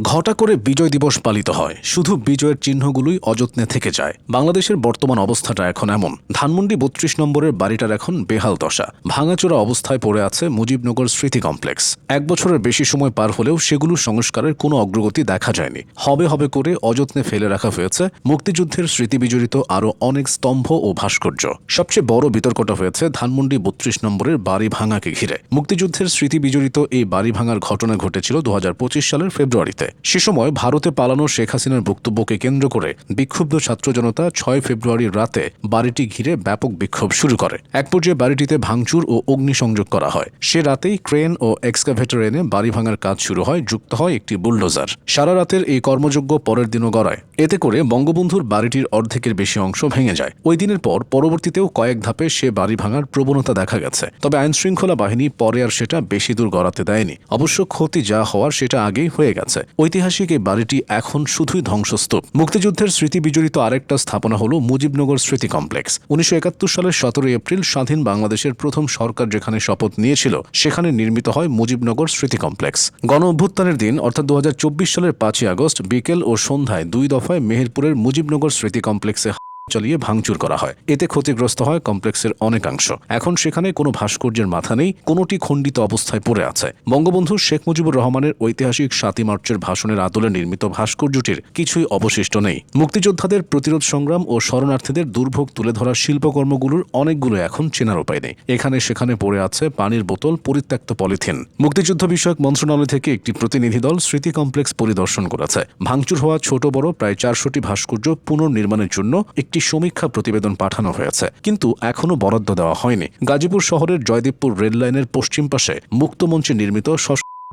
ঘটা করে বিজয় দিবস পালিত হয়। শুধু বিজয়ের চিহ্নগুলোই অযত্নে থেকে যায়। বাংলাদেশের বর্তমান অবস্থাটা এখন এমন। ধানমন্ডি বত্রিশ নম্বরের বাড়িটার এখন বেহাল দশা। ভাঙাচোরা অবস্থায় পড়ে আছে মুজিবনগর স্মৃতি কমপ্লেক্স। এক বছরের বেশি সময় পার হলেও সেগুলো সংস্কারের কোনো অগ্রগতি দেখা যায়নি। হবে হবে করে অযত্নে ফেলে রাখা হয়েছে মুক্তিযুদ্ধের স্মৃতি বিজড়িত আরও অনেক স্তম্ভ ও ভাস্কর্য। সবচেয়ে বড় বিতর্কটা হয়েছে ধানমন্ডি বত্রিশ নম্বরের বাড়ি ভাঙাকে ঘিরে। মুক্তিযুদ্ধের স্মৃতি বিজড়িত এই বাড়ি ভাঙার ঘটনা ঘটেছিল দু হাজার পঁচিশ সালের ফেব্রুয়ারিতে। সে সময় ভারতে পালানো শেখ হাসিনার বক্তব্যকে কেন্দ্র করে বিক্ষুব্ধ ছাত্র জনতা ছয় ফেব্রুয়ারির রাতে বাড়িটি ঘিরে ব্যাপক বিক্ষোভ শুরু করে। এক পর্যায়ে বাড়িটিতে ভাঙচুর ও অগ্নিসংযোগ করা হয়। সে রাতেই ক্রেন ও এক্সকাভেটর এনে বাড়ি ভাঙার কাজ শুরু হয়, যুক্ত হয় একটি বুলডোজার। সারা রাতের এই কর্মযোগ্য পরের দিনও গড়ায়। এতে করে বঙ্গবন্ধুর বাড়িটির অর্ধেকের বেশি অংশ ভেঙে যায়। ওই দিনের পর পরবর্তীতেও কয়েক ধাপে সে বাড়ি ভাঙার প্রবণতা দেখা গেছে। তবে আইন শৃঙ্খলা বাহিনী পরে আর সেটা বেশি দূর গড়াতে দেয়নি। অবশ্য ক্ষতি যা হওয়ার সেটা আগেই হয়ে গেছে। ঐতিহাসিক এই বাড়িটি এখন শুধুই ধ্বংসস্তূপ। মুক্তিযুদ্ধের স্মৃতি বিজড়িত আরেকটা স্থাপনা হল মুজিবনগর স্মৃতি কমপ্লেক্স। উনিশশো একাত্তর সালের সতেরোই এপ্রিল স্বাধীন বাংলাদেশের প্রথম সরকার যেখানে শপথ নিয়েছিল, সেখানে নির্মিত হয় মুজিবনগর স্মৃতি কমপ্লেক্স। গণ অভ্যুত্থানের দিন, অর্থাৎ দু হাজার চব্বিশ সালের পাঁচই আগস্ট বিকেল ও সন্ধ্যায় দুই দফায় মেহেরপুরের মুজিবনগর স্মৃতি কমপ্লেক্সে চালিয়ে ভাঙচুর করা হয়। এতে ক্ষতিগ্রস্ত হয় কমপ্লেক্সের অনেকাংশ। এখন সেখানে কোনো ভাস্কর্যের মাথা নেই, কোনোটি খণ্ডিত অবস্থায় পড়ে আছে। বঙ্গবন্ধু শেখ মুজিবুর রহমানের ঐতিহাসিক সাতই মার্চের ভাষণের আদলে নির্মিত ভাস্কর্যটির কিছুই অবশিষ্ট নেই। মুক্তিযোদ্ধাদের প্রতিরোধ সংগ্রাম ও শরণার্থীদের দুর্ভোগ তুলে ধরা শিল্পকর্মগুলোর অনেকগুলো এখন চেনার উপায় নেই। এখানে সেখানে পড়ে আছে পানির বোতল, পরিত্যক্ত পলিথিন। মুক্তিযুদ্ধ বিষয়ক মন্ত্রণালয় থেকে একটি প্রতিনিধি দল স্মৃতি কমপ্লেক্স পরিদর্শন করেছে। ভাঙচুর হওয়া ছোট বড় প্রায় চারশোটি ভাস্কর্য পুনর্নির্মাণের জন্য একটি সমীক্ষা প্রতিবেদন পাঠানো হয়েছে, কিন্তু এখনও বরাদ্দ দেওয়া হয়নি। গাজীপুর শহরের জয়দীপপুর রেললাইনের পশ্চিম পাশে মুক্তমঞ্চে নির্মিত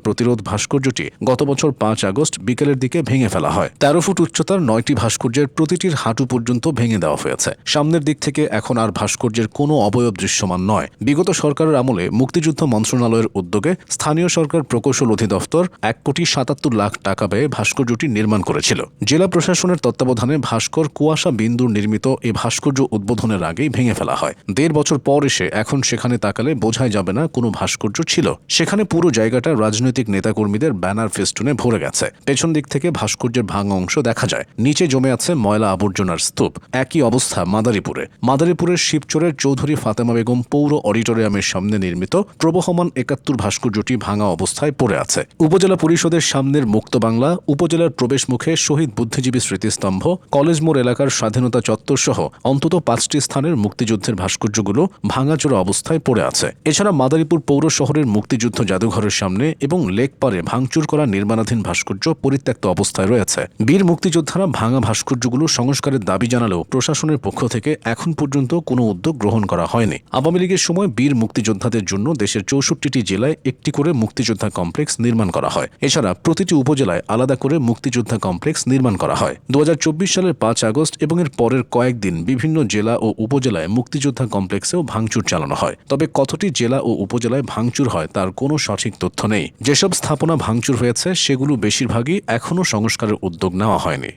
প্রতিরোধ ভাস্কর্যটি গত বছর পাঁচ আগস্ট বিকেলের দিকে ভেঙে ফেলা হয়। তেরো ফুট উচ্চতার নয়টি ভাস্কর্যের প্রতিটির হাঁটু পর্যন্ত ভেঙে দেওয়া হয়েছে। সামনের দিক থেকে এখন আর ভাস্কর্যের কোনো অবয়ব দৃশ্যমান নয়। বিগত সরকারের আমলে মুক্তিযুদ্ধ মন্ত্রণালয়ের উদ্যোগে স্থানীয় সরকার প্রকৌশল অধিদপ্তর এক কোটি সাতাত্তর লাখ টাকা ব্যয়ে ভাস্কর্যটি নির্মাণ করেছিল। জেলা প্রশাসনের তত্ত্বাবধানে ভাস্কর কুয়াশা বিন্দুর নির্মিত এই ভাস্কর্য উদ্বোধনের আগেই ভেঙে ফেলা হয়। দেড় বছর পর এসে এখন সেখানে তাকালে বোঝাই যাবে না কোনো ভাস্কর্য ছিল। সেখানে পুরো জায়গাটা রাজনৈতিক নেতাকর্মীদের ব্যানার ফেস্টুনে ভরে গেছে। পেছন দিক থেকে ভাস্কর্যের ভাঙা অংশ দেখা যায়। নিচে জমে আছে ময়লা আবর্জনার স্তূপ। একই অবস্থা মাদারীপুরে। মাদারীপুরের শিবচরের চৌধুরী ফাতেমা বেগম পৌর অডিটোরিয়ামের সামনে নির্মিত প্রবহমান একাত্তর ভাস্কর্যটি ভাঙা অবস্থায় পড়ে আছে। উপজেলা পরিষদের সামনের মুক্ত বাংলা, উপজেলার প্রবেশ মুখে শহীদ বুদ্ধিজীবী স্মৃতিস্তম্ভ, কলেজ মোড় এলাকার স্বাধীনতা চত্বর সহ অন্তত পাঁচটি স্থানের মুক্তিযুদ্ধের ভাস্কর্যগুলো ভাঙাচোরা অবস্থায় পড়ে আছে। এছাড়া মাদারীপুর পৌর শহরের মুক্তিযুদ্ধ জাদুঘরের সামনে এবং লেকপারে ভাঙচুর করা নির্মাণাধীন ভাস্কর্য পরিত্যক্ত অবস্থায় রয়েছে। বীর মুক্তিযোদ্ধারা ভাঙা ভাস্কর্যগুলো সংস্কারের দাবি জানালেও প্রশাসনের পক্ষ থেকে এখন পর্যন্ত কোনো উদ্যোগ গ্রহণ করা হয়নি। আওয়ামী লীগের সময় বীর মুক্তিযোদ্ধাদের জন্য দেশের চৌষট্টিটি জেলায় একটি করে মুক্তিযোদ্ধা কমপ্লেক্স নির্মাণ করা হয়। এছাড়া প্রতিটি উপজেলায় আলাদা করে মুক্তিযোদ্ধা কমপ্লেক্স নির্মাণ করা হয়। দু হাজার চব্বিশ সালের পাঁচ আগস্ট এবং এর পরের কয়েকদিন বিভিন্ন জেলা ও উপজেলায় মুক্তিযোদ্ধা কমপ্লেক্সেও ভাঙচুর চালানো হয়। তবে কতটি জেলা ও উপজেলায় ভাঙচুর হয় তার কোনো সঠিক তথ্য নেই। যেসব স্থাপনা ভাঙচুর হয়েছে সেগুলো বেশিরভাগই এখনও সংস্কারের উদ্যোগ নেওয়া হয়নি।